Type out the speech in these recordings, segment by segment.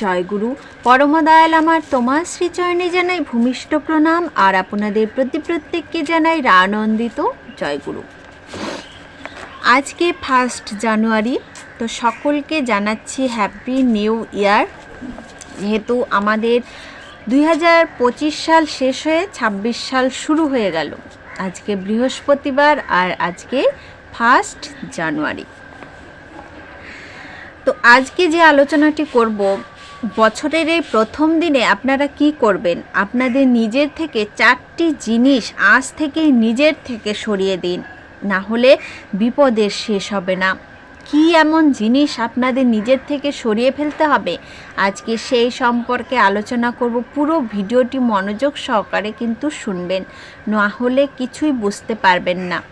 জয়গুরু, পরমদয়াল আমার তোমার শ্রীচরণে জানাই ভূমিষ্ঠ প্রণাম, আর আপনাদের প্রতি প্রত্যেককে জানাই আনন্দিত জয়গুরু। আজকে ফার্স্ট জানুয়ারি, তো সকলকে জানাচ্ছি হ্যাপি নিউ ইয়ার যেহেতু আমাদের দুই হাজার পঁচিশ সাল শেষ হয়ে ছাব্বিশ সাল শুরু হয়ে গেল। আজকে বৃহস্পতিবার আর আজকে ফার্স্ট জানুয়ারি। তো আজকে যে আলোচনাটি করব বছরের এই প্রথম দিনে আপনারা কি করবেন? আপনাদের নিজের থেকে চারটি জিনিস আজ থেকে নিজের থেকে সরিয়ে দিন। না হলে বিপদের শেষ হবে না। কি এমন জিনিস আপনাদের নিজের থেকে সরিয়ে ফেলতে হবে? আজকে সেই সম্পর্কে আলোচনা করব। পুরো ভিডিওটি মনোযোগ সহকারে কিন্তু শুনবেন। না হলে কিছুই বুঝতে পারবেন না।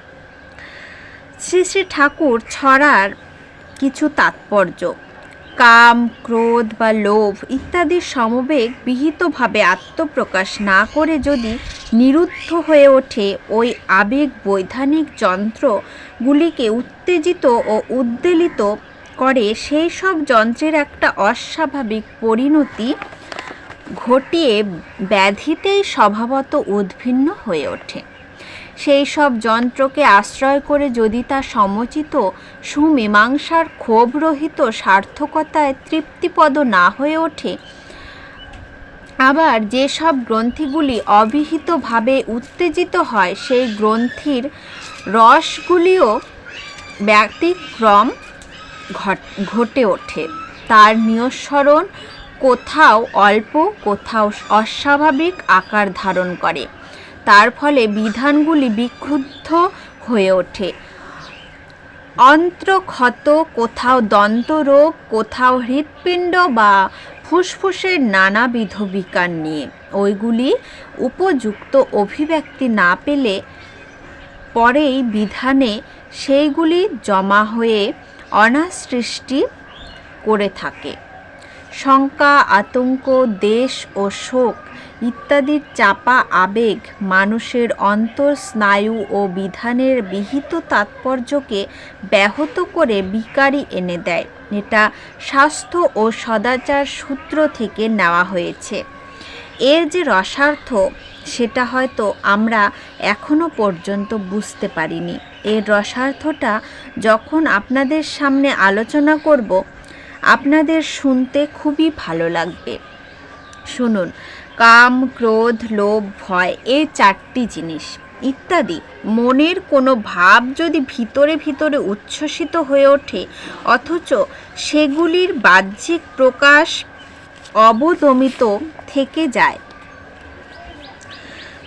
শ্রী শ্রী ঠাকুর ছড়ার কিছু তাৎপর্য। কাম, ক্রোধ বা লোভ ইত্যাদির সমবেগ বিহিতভাবে আত্মপ্রকাশ না করে যদি নিরুদ্ধ হয়ে ওঠে, ওই আবেগ বৈধানিক যন্ত্রগুলিকে উত্তেজিত ও উদ্বেলিত করে, সেই সব যন্ত্রের একটা অস্বাভাবিক পরিণতি ঘটিয়ে ব্যাধিতেই স্বভাবত উদ্ভিন্ন হয়ে ওঠে। সেই সব যন্ত্রকে আশ্রয় করে যদি তা সমচিত, সুমীমাংসার ক্ষোভরহিত সার্থকতায় তৃপ্তিপদ না হয়ে ওঠে, আবার যেসব গ্রন্থিগুলি অবিহিতভাবে উত্তেজিত হয়, সেই গ্রন্থির রসগুলিও ব্যতিক্রম ঘটে ওঠে। তার নিয়স্মরণ কোথাও অল্প, কোথাও অস্বাভাবিক আকার ধারণ করে। তার ফলে বিধানগুলি বিক্ষুব্ধ হয়ে ওঠে। অন্ত্রক্ষত কোথাও দন্তরোগ, কোথাও হৃৎপিণ্ড বা ফুসফুসের নানাবিধ বিকার নিয়ে। ওইগুলি উপযুক্ত অভিব্যক্তি না পেলে পরেই বিধানে সেইগুলি জমা হয়ে অনাসৃষ্টি করে থাকে। শঙ্কা, আতঙ্ক, দেশ ও শোক ইত্যাদির চাপা আবেগ মানুষের অন্তর, স্নায়ু ও বিধানের বিহিত তাৎপর্যকে ব্যাহত করে বিকারি এনে দেয়। এটা স্বাস্থ্য ও সদাচার সূত্র থেকে নেওয়া হয়েছে। এর যে রসার্থ, সেটা হয়তো আমরা এখনও পর্যন্ত বুঝতে পারিনি। এর রসার্থটা যখন আপনাদের সামনে আলোচনা করব, আপনাদের শুনতে খুবই ভালো লাগবে। শুনুন কাম, ক্রোধ, লোভ, ভয় এই চারটি জিনিস। ইত্যাদি। মনের কোনো ভাব যদি ভিতরে ভিতরে উচ্ছ্বসিত হয়ে ওঠে, অথচ সেগুলির বাহ্যিক প্রকাশ অবদমিত থেকে যায়।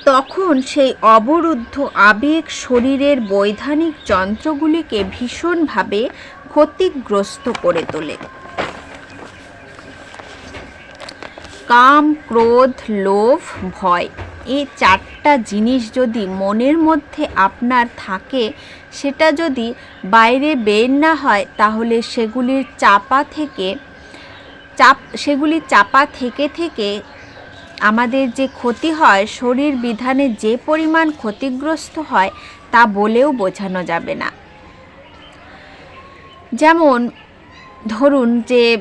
তখন সেই অবরুদ্ধ আবেগ শরীরের বৈধানিক যন্ত্রগুলিকে ভীষণভাবে ক্ষতিগ্রস্ত করে তোলে। কাম, ক্রোধ, লোভ, ভয়। এই চারটা জিনিস যদি মনের মধ্যে আপনার থাকে, সেটা যদি বাইরে বের না হয়, তাহলে সেগুলির চাপা থেকে, চাপ, সেগুলি চাপা থেকে থেকে আমাদের যে ক্ষতি হয়, শরীর বিধানে যে পরিমাণ ক্ষতিগ্রস্ত হয়, তা বলেও বোঝানো যাবে না। যেমন, ধরুন যে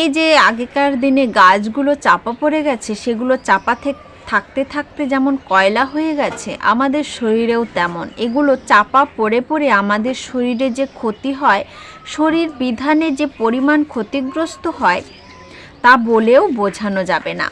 এই যে আগেকার দিনে গাছগুলো চাপা পড়ে গেছে, সেগুলো চাপা থেকে থাকতে থাকতে যেমন কয়লা হয়ে গেছে, আমাদের শরীরেও তেমন। এগুলো চাপা পড়ে পড়ে আমাদের শরীরে যে ক্ষতি হয়, শরীর বিধানে যে পরিমাণ ক্ষতিগ্রস্ত হয়, তা বলেও বোঝানো যাবে না।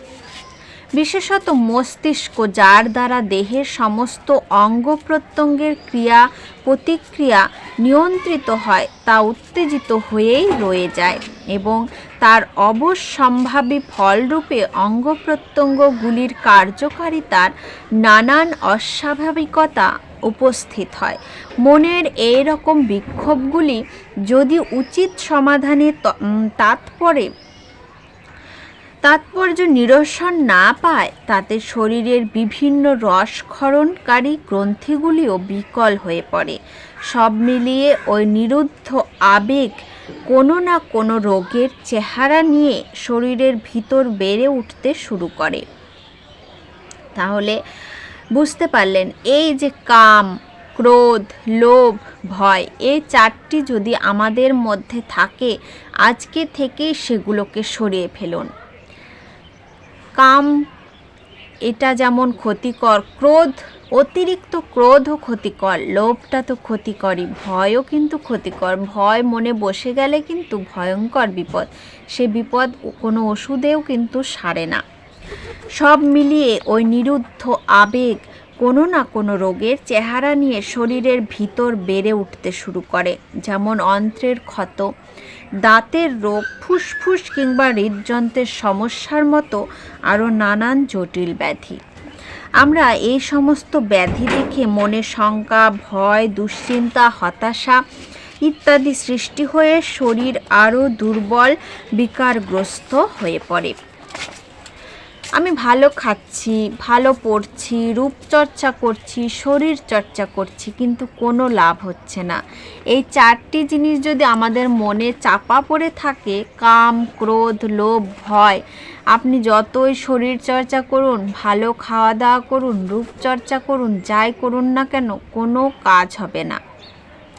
বিশেষত মস্তিষ্ক, যার দ্বারা দেহের সমস্ত অঙ্গ প্রত্যঙ্গের ক্রিয়া, প্রতিক্রিয়া নিয়ন্ত্রিত হয়, তা উত্তেজিত হয়েই রয়ে যায় এবং তার অবশ্যম্ভাবী ফলরূপে অঙ্গ প্রত্যঙ্গগুলির কার্যকারিতার নানান অস্বাভাবিকতা উপস্থিত হয়। মনের এই রকম বিক্ষোভগুলি যদি উচিত সমাধানে তাৎপরে তাৎপর্য নিরসন না পায়, তাতে শরীরের বিভিন্ন রসক্ষরণকারী গ্রন্থিগুলিও বিকল হয়ে পড়ে। সব মিলিয়ে ওই নিরুদ্ধ আবেগ কোনো না কোনো রোগের চেহারা নিয়ে শরীরের ভিতর বেড়ে উঠতে শুরু করে। তাহলে বুঝতে পারলেন, এই যে কাম, ক্রোধ, লোভ, ভয়, এই চারটি যদি আমাদের মধ্যে থাকে, আজকে থেকেই সেগুলোকে সরিয়ে ফেলুন। কাম, এটা যেমন ক্ষতিকর ক্রোধ, অতিরিক্ত ক্রোধও ক্ষতিকর, লোভটা তো ক্ষতিকরই, ভয়ও কিন্তু ক্ষতিকর। ভয় মনে বসে গেলে কিন্তু ভয়ঙ্কর বিপদ, সে বিপদ কোনো ওষুধেও কিন্তু সারে না। সব মিলিয়ে ওই নিরুদ্ধ আবেগ কোনো না কোনো রোগের চেহারা নিয়ে শরীরের ভিতর বেড়ে উঠতে শুরু করে, যেমন অন্ত্রের ক্ষত, দাঁতের রোগ, ফুসফুস কিংবা হৃদযন্ত্রের সমস্যার মতো আরও নানান জটিল ব্যাধি। আমরা এই সমস্ত ব্যাধি দেখে মনে শঙ্কা, ভয়, দুশ্চিন্তা, হতাশা ইত্যাদি সৃষ্টি হয়ে শরীর আরও দুর্বল, বিকারগ্রস্ত হয়ে পড়ে। আমি ভালো খাচ্ছি, ভালো পড়ছি, রূপচর্চা করছি শরীর চর্চা করছি, কিন্তু কোনো লাভ হচ্ছে না। এই চারটি জিনিস যদি আমাদের মনে চাপা পড়ে থাকে, কাম, ক্রোধ, লোভ, ভয়, আপনি যতই শরীর চর্চা করুন, ভালো খাওয়া দাওয়া করুন, রূপচর্চা করুন, যাই করুন না কেন, কোনো কাজ হবে না।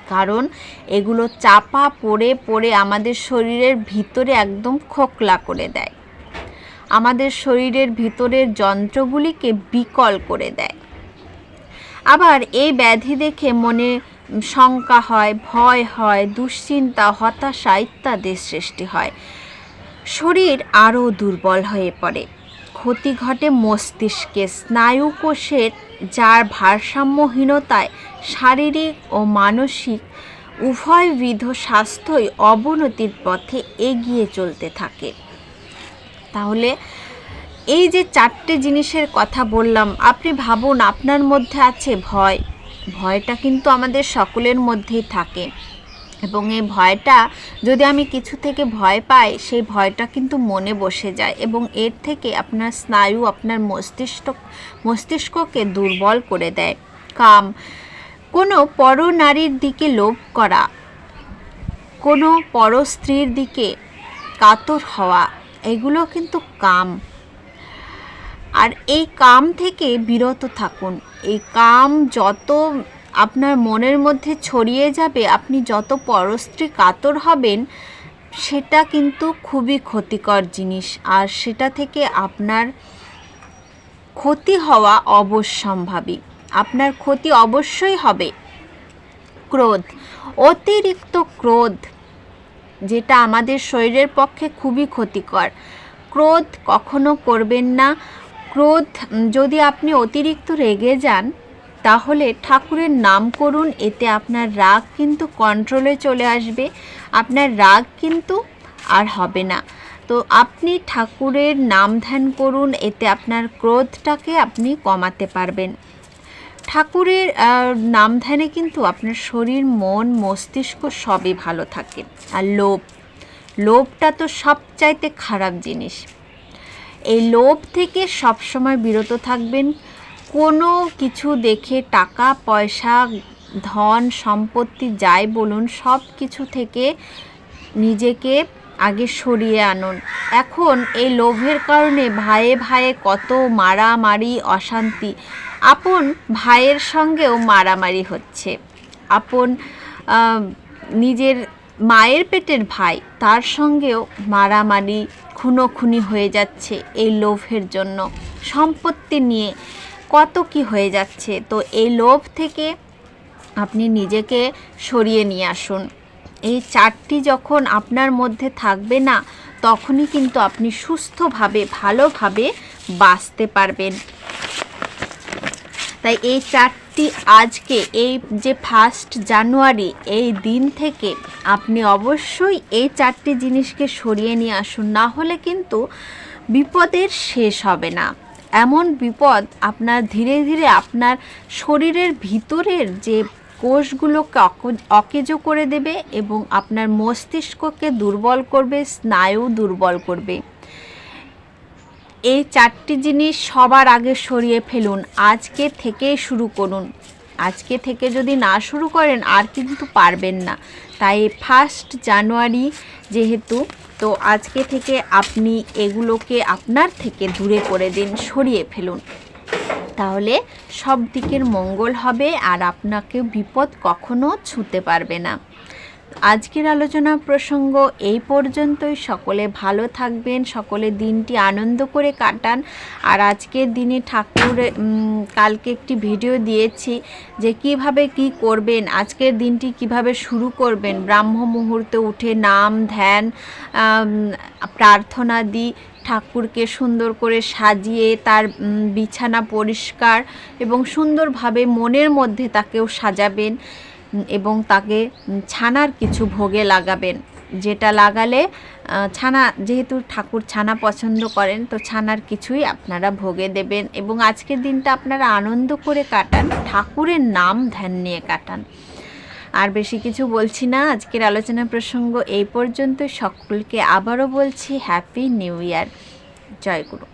কারণ এগুলো চাপা পড়ে পড়ে আমাদের শরীরের ভিতরে একদম খোকলা করে দেয়। আমাদের শরীরের ভিতরের যন্ত্রগুলিকে বিকল করে দেয়। আবার এই ব্যাধি দেখে মনে শঙ্কা হয়, ভয় হয়, দুশ্চিন্তা, হতাশা ইত্যাদির সৃষ্টি হয়। শরীর আরও দুর্বল হয়ে পড়ে। ক্ষতি ঘটে মস্তিষ্কে। স্নায়ুকোষের যার ভারসাম্যহীনতায় শারীরিক ও মানসিক উভয়বিধ স্বাস্থ্যই অবনতির পথে এগিয়ে চলতে থাকে। তাহলে এই যে চারটে জিনিসের কথা বললাম, আপনি ভাবুন আপনার মধ্যে আছে ভয়। ভয়টা কিন্তু আমাদের সকলের মধ্যেই থাকে। এবং এই ভয়টা, যদি আমি কিছু থেকে ভয় পাই, সেই ভয়টা কিন্তু মনে বসে যায় এবং এর থেকে আপনার স্নায়ু, আপনার মস্তিষ্ক, মস্তিষ্ককে দুর্বল করে দেয়। কাম, কোনো পর নারীর দিকে লোভ করা, কোনো পর স্ত্রীর দিকে কাতর হওয়া এগুলো কিন্তু কাম। আর এই কাম থেকে বিরত থাকুন। এই কাম যত আপনার মনের মধ্যে ছড়িয়ে যাবে, আপনি যত পরস্ত্রী কাতর হবেন, সেটা কিন্তু খুবই ক্ষতিকর জিনিস। আর সেটা থেকে আপনার ক্ষতি হওয়া অবশ্যম্ভাবী। আপনার ক্ষতি অবশ্যই হবে। ক্রোধ, অতিরিক্ত ক্রোধ যেটা আমাদের শরীরের পক্ষে খুবই ক্ষতিকর। ক্রোধ কখনো করবেন না। ক্রোধ যদি আপনি অতিরিক্ত রেগে যান, তাহলে ঠাকুরের নাম করুন, এতে আপনার রাগ কিন্তু কন্ট্রোলে চলে আসবে। আপনার রাগ কিন্তু আর হবে না। তো আপনি ঠাকুরের নাম ধ্যান করুন, এতে আপনার ক্রোধটাকে আপনি কমাতে পারবেন। ঠাকুরের নাম ধ্যানে কিন্তু আপনার শরীর, মন, মস্তিষ্ক সবই ভালো থাকে। আর লোভ, লোভটা তো সবচাইতে খারাপ জিনিস। এই লোভ থেকে সবসময় বিরত থাকবেন। কোনো কিছু দেখে টাকা, পয়সা, ধন, সম্পত্তি যাই বলুন, সব কিছু থেকে নিজেকে আগে সরিয়ে আনুন। এখন এই লোভের কারণে ভাইয়ে ভাইয়ে কত মারামারি, অশান্তি আপন ভাইয়ের সঙ্গেও মারামারি হচ্ছে। আপন নিজের মায়ের পেটের ভাই, তার সঙ্গেও মারামারি খুনোখুনি হয়ে যাচ্ছে এই লোভের জন্য। সম্পত্তি নিয়ে কত কি হয়ে যাচ্ছে। তো এই লোভ থেকে আপনি নিজেকে সরিয়ে নিয়ে আসুন। এই চারটি যখন আপনার মধ্যে থাকবে না, তখনই কিন্তু আপনি সুস্থভাবে, ভালোভাবে বাঁচতে পারবেন। তাই এই চারটি আজকে, এই যে ফার্স্ট জানুয়ারি এই দিন থেকে আপনি অবশ্যই এই চারটি জিনিসকে সরিয়ে নিয়ে আসুন। না হলে কিন্তু বিপদের শেষ হবে না। এমন বিপদ আপনার ধীরে ধীরে আপনার শরীরের ভিতরের যে কোষগুলোকে অকেজো করে দেবে এবং আপনার মস্তিষ্ককে দুর্বল করবে, স্নায়ু দুর্বল করবে। এই চারটি জিনিস সবার আগে সরিয়ে ফেলুন, আজকে থেকেই শুরু করুন। আজকে থেকে যদি না শুরু করেন, আর কিন্তু পারবেন না। তাই ফার্স্ট জানুয়ারি যেহেতু, তো আজকে থেকে আপনি এগুলোকে আপনার থেকে দূরে করে দিন, সরিয়ে ফেলুন। তাহলে সব দিকের মঙ্গল হবে, আর আপনাকে বিপদ কখনো ছুঁতে পারবে না। আজকের আলোচনা প্রসঙ্গ এই পর্যন্তই। সকলে ভালো থাকবেন, সকলে দিনটি আনন্দ করে কাটান। আর আজকের দিনে ঠাকুর কালকে একটি ভিডিও দিয়েছি যে কীভাবে কি করবেন, আজকের দিনটি কীভাবে শুরু করবেন। ব্রাহ্ম মুহূর্তে উঠে নাম, ধ্যান প্রার্থনা দিই, ঠাকুরকে সুন্দর করে সাজিয়ে তার বিছানা পরিষ্কার এবং সুন্দরভাবে মনের মধ্যে তাকেও সাজাবেন। এবং তাকে ছানার কিছু ভোগে লাগাবেন। যেটা লাগালে ছানা, যেহেতু ঠাকুর ছানা পছন্দ করেন, তো ছানার কিছুই আপনারা ভোগে দেবেন। এবং আজকের দিনটা আপনারা আনন্দ করে কাটান, ঠাকুরের নাম ধ্যান নিয়ে কাটান। আর বেশি কিছু বলছি না, আজকের আলোচনা প্রসঙ্গ এই পর্যন্ত সকলকে আবারও বলছি হ্যাপি নিউ ইয়ার জয় গুরু।